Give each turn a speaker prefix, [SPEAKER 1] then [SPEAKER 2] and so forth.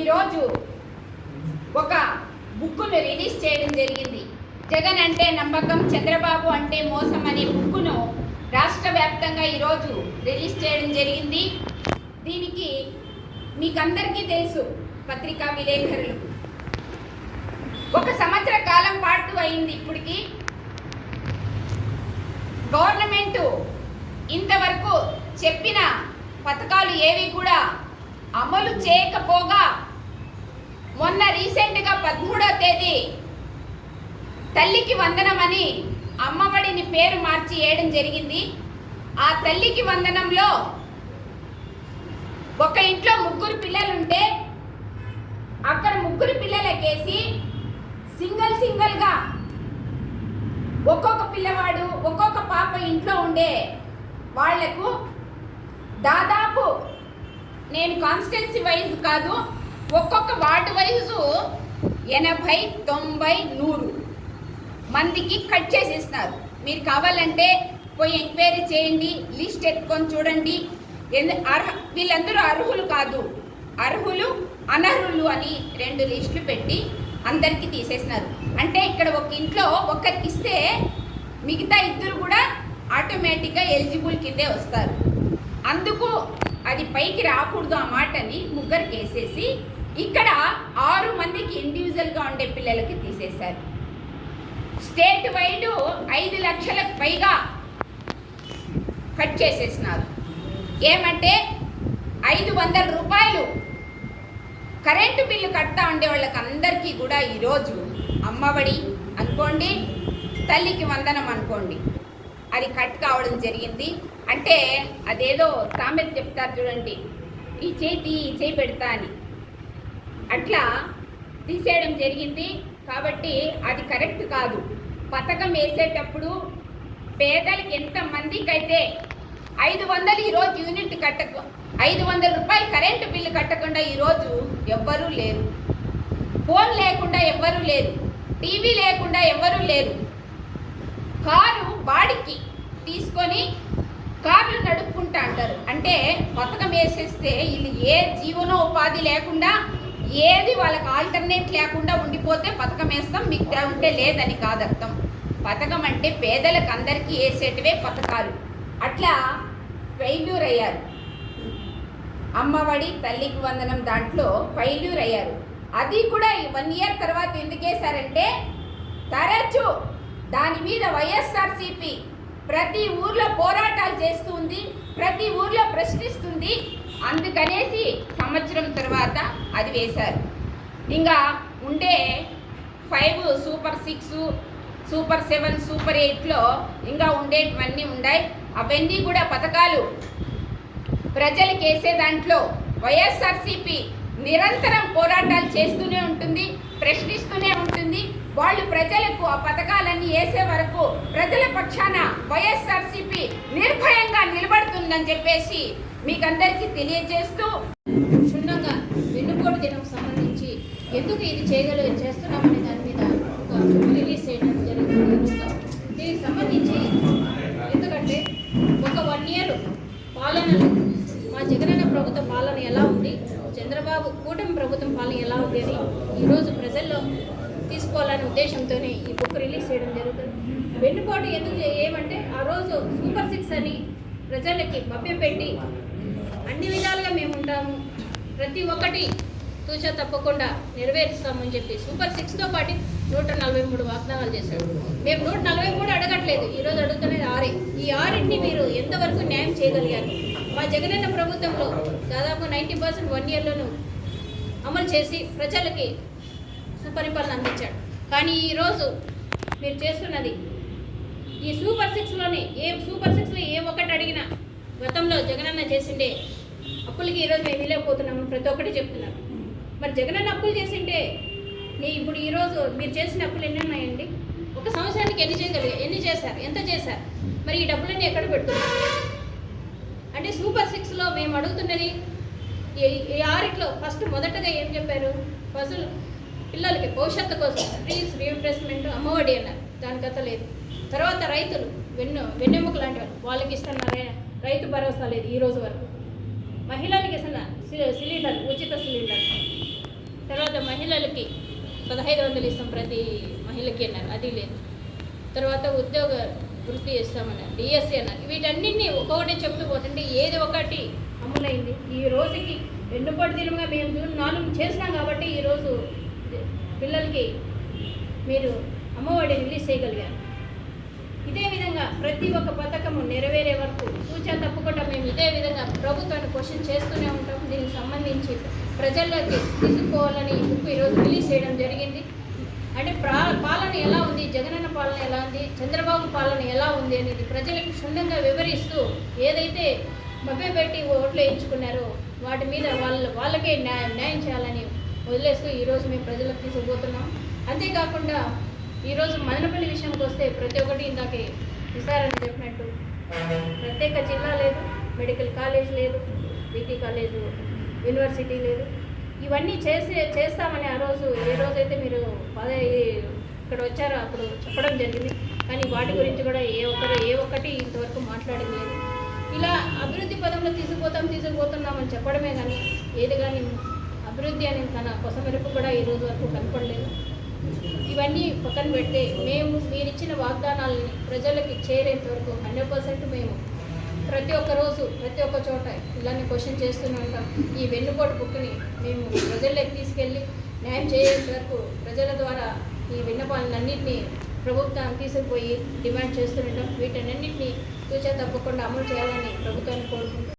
[SPEAKER 1] ఈరోజు ఒక బుక్కును రిలీజ్ చేయడం జరిగింది. జగన్ అంటే నమ్మకం చంద్రబాబు అంటే మోసం అనే బుక్కును రాష్ట్ర వ్యాప్తంగా ఈరోజు రిలీజ్ చేయడం జరిగింది. దీనికి మీకందరికీ తెలుసు పత్రికా విలేకరులు. ఒక సంవత్సర కాలం పాటు అయింది ఇప్పటికి. గవర్నమెంట్ ఇంతవరకు చెప్పిన పథకాలు ఏవి కూడా అమలు చేయకపోగా మొన్న రీసెంట్గా పదమూడో తేదీ తల్లికి వందనమని అమ్మఒడిని పేరు మార్చి వేయడం జరిగింది. ఆ తల్లికి వందనంలో ఒక ఇంట్లో ముగ్గురు పిల్లలుంటే అక్కడ ముగ్గురు పిల్లలకేసి సింగిల్ సింగిల్గా ఒక్కొక్క పిల్లవాడు ఒక్కొక్క పాప ఇంట్లో ఉండే వాళ్ళకు దాదాపు నేను కాన్స్టెన్సీ వైజ్ కాదు ఒక్కొక్క వార్డు వైజు ఎనభై తొంభై నూరు మందికి కట్ చేసేస్తున్నారు మీరు కావాలంటే పోయి ఎంక్వైరీ చేయండి లిస్ట్ ఎత్తుకొని చూడండి. అర్హ వీళ్ళందరూ అర్హులు కాదు. అర్హులు అనర్హులు అని రెండు లిస్టులు పెట్టి అందరికీ తీసేసినారు. అంటే ఇక్కడ ఒక ఇంట్లో ఒక్కరికి ఇస్తే మిగతా ఇద్దరు కూడా ఆటోమేటిక్గా ఎలిజిబుల్ కిందే వస్తారు. అందుకు అది పైకి రాకూడదు ఆ మాటని ముగ్గురికి వేసేసి ఇక్కడ ఆరు మందికి ఇండివిజువల్గా ఉండే పిల్లలకి తీసేశారు. స్టేట్ వైడ్ ఐదు లక్షలకు పైగా కట్ చేసేసినారు. ఏమంటే ఐదు వందల రూపాయలు కరెంటు బిల్లు కడతా ఉండే వాళ్ళకి అందరికీ కూడా ఈరోజు అమ్మఒడి అనుకోండి తల్లికి వందనం అనుకోండి. అది కట్ కావడం జరిగింది. అంటే అదేదో సామెత చెప్తారు చూడండి. ఈ చేతి ఈ చేయి పెడతా అని. అట్లా తీసేయడం జరిగింది. కాబట్టి అది కరెక్ట్ కాదు. పథకం వేసేటప్పుడు పేదలకి ఎంతమందికి అయితే ఐదు వందలు ఈరోజు యూనిట్ కట్టక ఐదు వందల రూపాయలు కరెంటు బిల్లు కట్టకుండా ఈరోజు ఎవ్వరూ లేరు. ఫోన్ లేకుండా ఎవ్వరూ లేరు. టీవీ లేకుండా ఎవ్వరూ లేరు. కారు బాడికి తీసుకొని కార్లు నడుపుకుంటా అంటారు. అంటే పథకం వేసేస్తే వీళ్ళు ఏ జీవనోపాధి లేకుండా ఏది వాళ్ళకి ఆల్టర్నేట్ లేకుండా ఉండిపోతే పథకం వేస్తాం మిగతా ఉంటే లేదని కాదు అర్థం పథకం అంటే పేదలకు అందరికీ వేసేటివే పథకాలు. అట్లా ఫెయిల్యూర్ అయ్యారు అమ్మఒడి తల్లికి వందనం దాంట్లో ఫెయిల్యూర్ అయ్యారు అది కూడా ఈ వన్ ఇయర్ తర్వాత ఎందుకేశారంటే తరచు దాని మీద వైఎస్ఆర్సీపీ ప్రతి ఊర్లో పోరాటాలు చేస్తుంది ప్రతి ఊర్లో ప్రశ్నిస్తుంది అందుకనేసి సంవత్సరం తర్వాత అది వేశారు. ఇంకా ఉండే five super six super seven super ఎయిట్లో ఇంకా ఉండేటివన్నీ ఉన్నాయి అవన్నీ కూడా పథకాలు. ప్రజలకు వేసే దాంట్లో వైఎస్ఆర్సీపీ నిరంతరం పోరాటాలు చేస్తూనే ఉంటుంది ప్రశ్నిస్తూనే ఉంటుంది. వాళ్ళు ప్రజలకు ఆ పథకాలన్నీ వేసే వరకు ప్రజల పక్షాన వైఎస్ఆర్సీపీ నిర్భయంగా నిలబడుతుందని చెప్పేసి మీకందరికీ తెలియజేస్తూ
[SPEAKER 2] క్షుణ్ణంగా వెన్నుపోటు దినం సంబంధించి ఎందుకు ఇది చేయగల చేస్తున్నామనే దాని మీద ఒక రిలీజ్ చేయడం జరుగుతుంది. దీనికి సంబంధించి ఎందుకంటే ఒక వన్ ఇయర్ పాలన మా జగనన్న ప్రభుత్వ పాలన ఎలా ఉంది చంద్రబాబు కూటమి ప్రభుత్వం పాలన ఎలా ఉంది అని ఈరోజు ప్రజల్లో తీసుకోవాలనే ఉద్దేశంతోనే ఈ బుక్ రిలీజ్ చేయడం జరుగుతుంది. వెన్నుపోటు ఎందుకు ఏమంటే ఆ రోజు సూపర్ సిక్స్ అని ప్రజలకి మభ్యపెట్టి అన్ని విధాలుగా మేము ఉంటాము. ప్రతి ఒక్కటి తూచా తప్పకుండా నెరవేరుస్తామని చెప్పి సూపర్ సిక్స్తో పాటు నూట నలభై మూడు వాగ్దానాలు చేశాడు మేము నూట నలభై మూడు అడగట్లేదు. ఈరోజు అడుగుతున్నది ఆరే. ఈ ఆరింటిని మీరు ఎంతవరకు న్యాయం చేయగలిగారు? మా జగనన్న ప్రభుత్వంలో దాదాపు నైంటీ పర్సెంట్ వన్ ఇయర్లోనూ అమలు చేసి ప్రజలకి సుపరిపాలన అందించాడు. కానీ ఈరోజు మీరు చేస్తున్నది ఈ సూపర్ సిక్స్లోనే ఏ సూపర్ సిక్స్లో ఏ ఒక్కటి అడిగినా గతంలో జగనన్న చేసిండే అప్పులకి ఈరోజు మేము వెళ్ళకపోతున్నాము ప్రతి ఒక్కటి చెప్తున్నారు. మరి జగనన్న అప్పులు చేసింటే నీ ఇప్పుడు ఈరోజు మీరు చేసిన అప్పులు ఎన్ని ఉన్నాయండి ఒక సంవత్సరానికి ఎన్ని చేయగలిగా ఎన్ని చేశారు? ఎంత చేశారు? మరి ఈ డబ్బులన్నీ ఎక్కడ పెడుతున్నారు? అంటే సూపర్ సిక్స్లో మేము అడుగుతున్నది ఈ- ఈ ఆరిట్లో ఫస్ట్ మొదటగా ఏం చెప్పారు? ఫస్ట్ పిల్లలకి భవిష్యత్తు కోసం ఫీజ్ రీప్లేస్మెంట్ అమ్మఒడి అన్నారు. దానికత లేదు. తర్వాత రైతులు వెన్ను వెన్నెముక లాంటి వాళ్ళు వాళ్ళకి ఇస్తున్నారు? రైతు భరోసా లేదు ఈ రోజు వరకు. మహిళలకి ఇస్తున్న సి- సిలిండర్ ఉచిత సిలిండర్. తర్వాత మహిళలకి పదహైదు వందలు ఇస్తాం ప్రతి మహిళకి అన్నారు అది లేదు. తర్వాత ఉద్యోగ వృత్తి ఇస్తామన్నారు డిఎస్సి అన్నారు. వీటన్నిటిని ఒక్కొక్కటి చెప్తూ పోతుంటే ఏది ఒకటి అమలైంది. ఈ రోజుకి వెన్నుపాటు దినముగా మేము జూన్ నాలుగు చేసినాం కాబట్టి ఈరోజు పిల్లలకి మీరు అమ్మఒడి రిలీజ్ చేయగలిగారు. ఇదే విధంగా ప్రతి ఒక్క పథకము నెరవేరే వరకు సూచన తప్పకుండా మేము ఇదే విధంగా ప్రభుత్వాన్ని క్వశ్చన్ చేస్తూనే ఉంటాం. దీనికి సంబంధించి ప్రజల్లోకి తీసుకోవాలని బుక్ ఈరోజు రిలీజ్ చేయడం జరిగింది. అంటే ప్రా పాలన ఎలా ఉంది? జగనన్న పాలన ఎలా ఉంది? చంద్రబాబు పాలన ఎలా ఉంది అనేది ప్రజలకు క్షుణ్ణంగా వివరిస్తూ ఏదైతే మభ్యపెట్టి ఓట్లు వేయించుకున్నారో వాటి మీద వాళ్ళ వాళ్ళకే న్యాయం న్యాయం చేయాలని వదిలేస్తూ ఈరోజు మేము ప్రజలకు తీసుకుపోతున్నాం. అంతేకాకుండా ఈరోజు మదనపల్లి విషయంకి వస్తే ప్రతి ఒక్కటి ఇందాకే విశారని చెప్పినట్టు. ప్రత్యేక జిల్లా లేదు మెడికల్ కాలేజ్ లేదు బీటీ కాలేజ్ యూనివర్సిటీ లేదు. ఇవన్నీ చేసి చేస్తామని ఆ రోజు ఏ రోజైతే మీరు పదే ఇక్కడ వచ్చారో అప్పుడు చెప్పడం జరిగింది. కానీ వాటి గురించి కూడా ఏ ఒక్కరు ఏ ఒక్కటి ఇంతవరకు మాట్లాడింది లేదు. ఇలా అభివృద్ధి పదంలో తీసుకుపోతాం తీసుకుపోతున్నామని చెప్పడమే కానీ ఏది కానీ అభివృద్ధి అని తన కొసమెరుపు కూడా ఈ రోజు వరకు కనపడలేదు. ఇవన్నీ పక్కన పెడితే మేము మీరు ఇచ్చిన వాగ్దానాలని ప్రజలకి చేరేంత వరకు హండ్రెడ్ పర్సెంట్ మేము ప్రతి ఒక్క రోజు ప్రతి ఒక్క చోట ఇలానే క్వశ్చన్ చేస్తూనే ఉంటాం ఈ వెన్నుపోటు బుక్ని మేము ప్రజల్లోకి తీసుకెళ్ళి న్యాయం చేయేంత వరకు ప్రజల ద్వారా ఈ విన్నపాలన్నింటినీ ప్రభుత్వం తీసుకుపోయి డిమాండ్ చేస్తుంటాం వీటన్నింటినీ తూచా తప్పకుండా అమలు చేయాలని ప్రభుత్వాన్ని కోరుకుంటున్నాం.